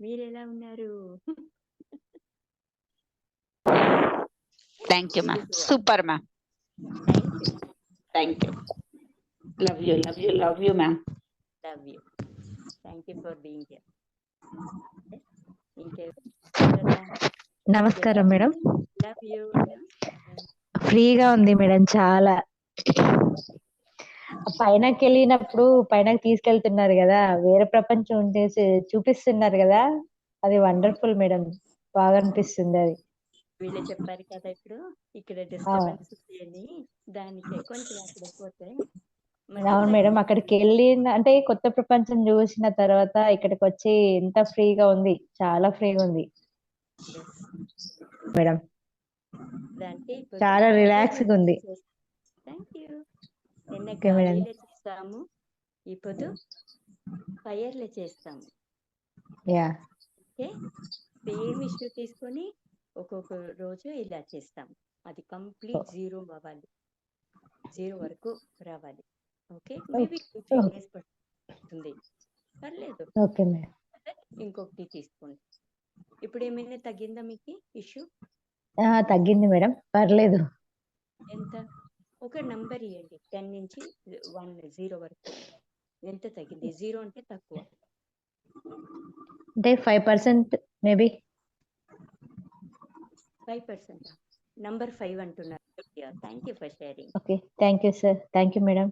మీరెలా ఉన్నారు? Thank you ma'am super ma'am thank you love you love you love you ma'am love you thank you for being here నమస్కారం madam love you ఫ్రీగా ఉంది madam చాలా పైనకి వెళ్ళినప్పుడు పైనకి తీసుకెళ్తున్నారు కదా వేరే ప్రపంచం ఉండేసి చూపిస్తున్నారు కదా అది వండర్ఫుల్ మేడం. బాగా అనిపిస్తుంది అది. వీళ్ళు చెప్పారు కదా ఇప్పుడు ఇక్కడ డిస్టర్బెన్స్ ఉంది అని దానికి కొంచెం అక్కడ పోతే మళ్ళీ అవును మేడం అక్కడికి వెళ్ళి అంటే కొత్త ప్రపంచం చూసిన తర్వాత ఇక్కడికి వచ్చి ఎంత ఫ్రీగా ఉంది చాలా ఫ్రీగా ఉంది. మేడం. చాలా relaxed గా ఉంది. నిన్న. గాలిలో చేస్తాము. ఇప్పుడు ఫైర్లో చేస్తాము. యా. ఓకే? సేమ్ ఇష్యూ తీసుకొని ఒక్కొక్క రోజు ఇలా చేస్తాం అది కంప్లీట్ జీరో అవ్వాలి. జీరో వరకు రావాలి. ఓకే? మేబీ. డేస్ పడుతుంది. పర్లేదు. ఓకే ఇంకొకటి తీసుకోండి. ఇప్పుడు ఏమైనా తగ్గిందా మీకు ఇష్యూ? తగ్గింది మేడం. పర్లేదు. ఒక నంబర్ ఇవ్వండి టెన్ నుంచి వన్ జీరో వరకు. ఎంత తగ్గింది? జీరో అంటే తక్కువ. అంటే five percent maybe. Five percent. Number five అంటున్నారు. Thank you for sharing okay. Thank you sir thank you madam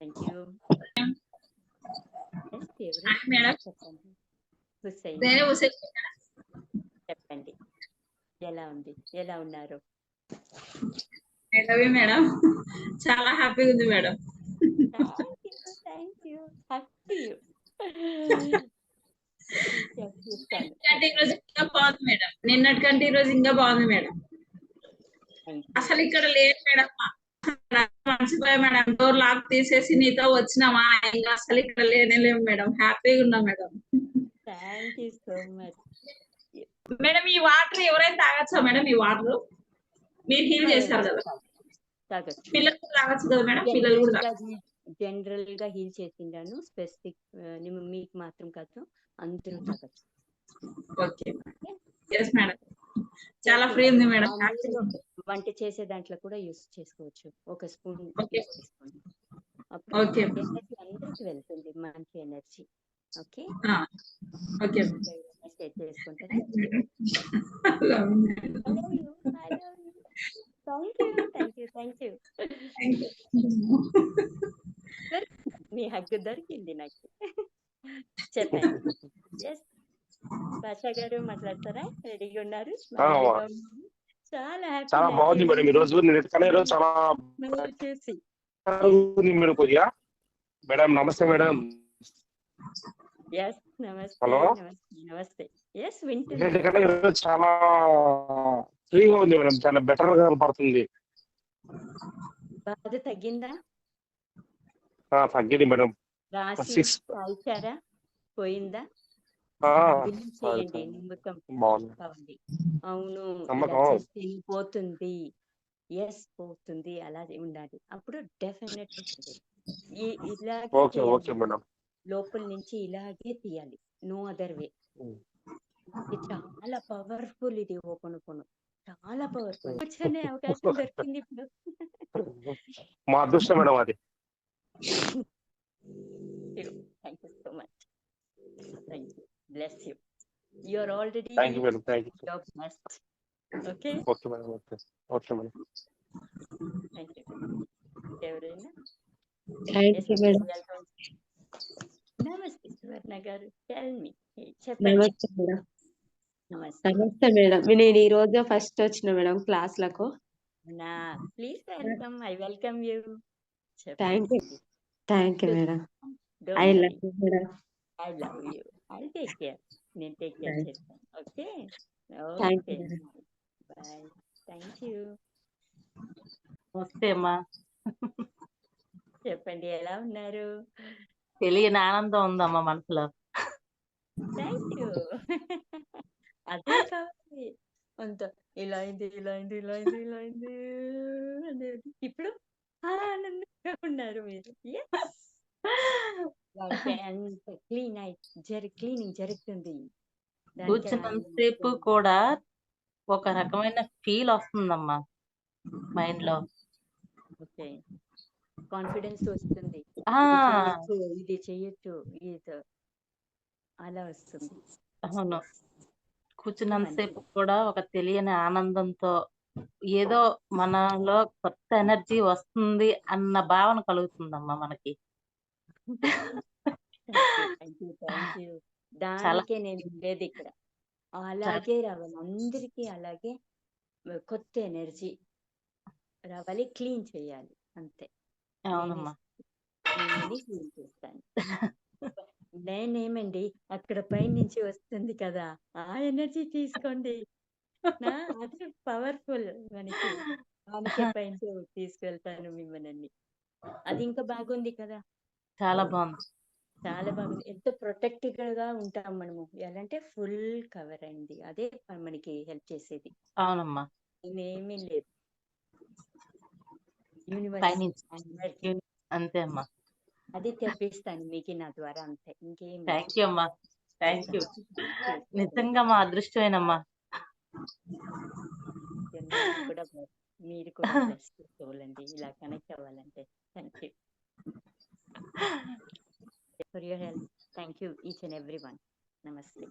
thank you చెప్పండి? హుసేన్ చెప్పండి. ఎలా ఉంది? ఎలా ఉన్నారు? మేడం చాలా హ్యాపీగా ఉంది మేడం థ్యాంక్ యూ హ్యాపీ నిన్నటి రోజు ఇంకా బాగుంది మేడం నిన్నటి కంటే ఈ రోజు ఇంకా బాగుంది మేడం అసలు ఇక్కడ లేదు మేడం మర్చిపోయా మేడం డోర్ లాక్ తీసేసి నీతో వచ్చినామా? ఇంకా అసలు ఇక్కడ లేనే లేవు మేడం హ్యాపీగా ఉన్నాం madam thank you so much madam ఈ వాటర్ ఎవరైనా తాగచ్చా మేడం ఈ వాటర్ మీరు హీల్ చేస్తారు కదా. తాగొచ్చు. జనరల్గా హీల్ చేసిండాను స్పెసిఫిక్ మీకు మాత్రం కాదు అందరూ తాగొచ్చు చాలా ఫ్రీ ఉంది మేడం. వంట చేసే దాంట్లో కూడా యూస్ చేసుకోవచ్చు. ఒక స్పూన్ అప్పుడు. ఎనర్జీ అందరికి వెళ్తుంది మంచి ఎనర్జీ. ఓకే? ఓకే. చేసుకుంటారా thank you thank you thank you మీ హక్కు దొరికింది నాకు. చెప్పండి. ఎస్ భాషా గారు మాట్లాడతారా? రెడీగా ఉన్నారు. చాలా హ్యాపీ చాలా బాగుంది మేడం. ఈ రోజు నేను చాలా చూసి మేడం కొద్దిగా. మేడం నమస్తే మేడం. ఎస్ నమస్తే. Hello? నమస్తే ఎస్ వింటున్నా ఎందుకంటే ఈ రోజు చాలా ఫ్రీగా ఉంది మేడం చాలా బెటర్గా కనపడుతుంది. బాధ తగ్గిందా? తగ్గింది మేడం. రాసి Six. కాల్చారా పోయిందా? అవును పోతుంది ఎస్ పోతుంది అలా ఉండాలి. అప్పుడు డెఫినెట్ ఇలాగే లోపల నుంచి ఇలాగే తీయాలి. నో అదర్ వే చాలా పవర్ఫుల్ ఇది ఓపెన్ ఓపెన్ చాలా పవర్ఫుల్ కూర్చొనే అవకాశం దొరికింది ఇప్పుడు. మా అదృష్టం మేడం అది. Thank you so much thank you bless you you are already thank you madam thank you your best okay okay madam okay okay madam thank you ఎవరైనా? Thank you madam Welcome. నమస్తే సువర్ణ గారు. Tell me చెప్పండి. నమస్తే madam నమస్తే. నమస్తే madam. నేను ఈ రోజు ఫస్ట్ వచ్చిన మేడం క్లాస్లకు నా please welcome. I welcome you. Thank you. Thank you madam. I love you madam. I love you I take care నేను టేక్ కేర్ చేస్తాను. Okay? You, madam. Bye thank you వస్తే అమ్మా. చెప్పండి ఎలా ఉన్నారు? తెలియని ఆనందం ఉందమ్మా మనసులో. థ్యాంక్ యూ అదే కావాలి అంత ఇలా అయింది ఇలా అయింది ఇలా అయింది ఇలా అయింది అనేది. ఇప్పుడు ఆనందంగా ఉన్నారు మీరు. క్లీన్ అయి జరి క్లీనింగ్ జరుగుతుంది. కూర్చున్నంతసేపు. కూడా. ఒక రకమైన ఫీల్ వస్తుందమ్మా మైండ్లో ఓకే. కాన్ఫిడెన్స్ వస్తుంది. ఆ! ఇది చేయొచ్చు ఇది చేయొచ్చు ఇది అలా వస్తుంది. అవును. కూర్చున్నంతసేపు కూడా ఒక తెలియని ఆనందంతో ఏదో మనలో కొత్త ఎనర్జీ వస్తుంది అన్న భావన కలుగుతుందమ్మా మనకి. దానికే నేను ఉండేది ఇక్కడ. అలాగే రావాలి. అందరికీ అలాగే కొత్త ఎనర్జీ రావాలి. క్లీన్ చేయాలి. అంతే. అవునమ్మా. క్లీన్ చేస్తాను. నేనేమండి? అక్కడ పై నుంచి వస్తుంది కదా ఆ ఎనర్జీ తీసుకోండి. అది పవర్ఫుల్ మనకి. దానికే పైన తీసుకెళ్తాను మిమ్మల్ని. అది ఇంకా బాగుంది కదా. చాలా బాగుంది. చాలా బాగుంది. ఎంత ప్రొటెక్టెడ్గా ఉంటాం మనము. ఎలా అంటే ఫుల్ కవర్ అయింది. అదే మనకి హెల్ప్ చేసేది. అవునమ్మా. ఏమీ లేదు. అంతే అమ్మా. అది తెప్పిస్తాను మీకు నా ద్వారా అంతే. ఇంకేం. థ్యాంక్ యూ అమ్మా. థ్యాంక్ యూ నిజంగా మా అదృష్టమేనమ్మా. మీరు కూడా మీరు కూడా bless చేసుకోవాలండి ఇలా కనెక్ట్ అవ్వాలంటే. Thank you for your help thank you each and every one నమస్తే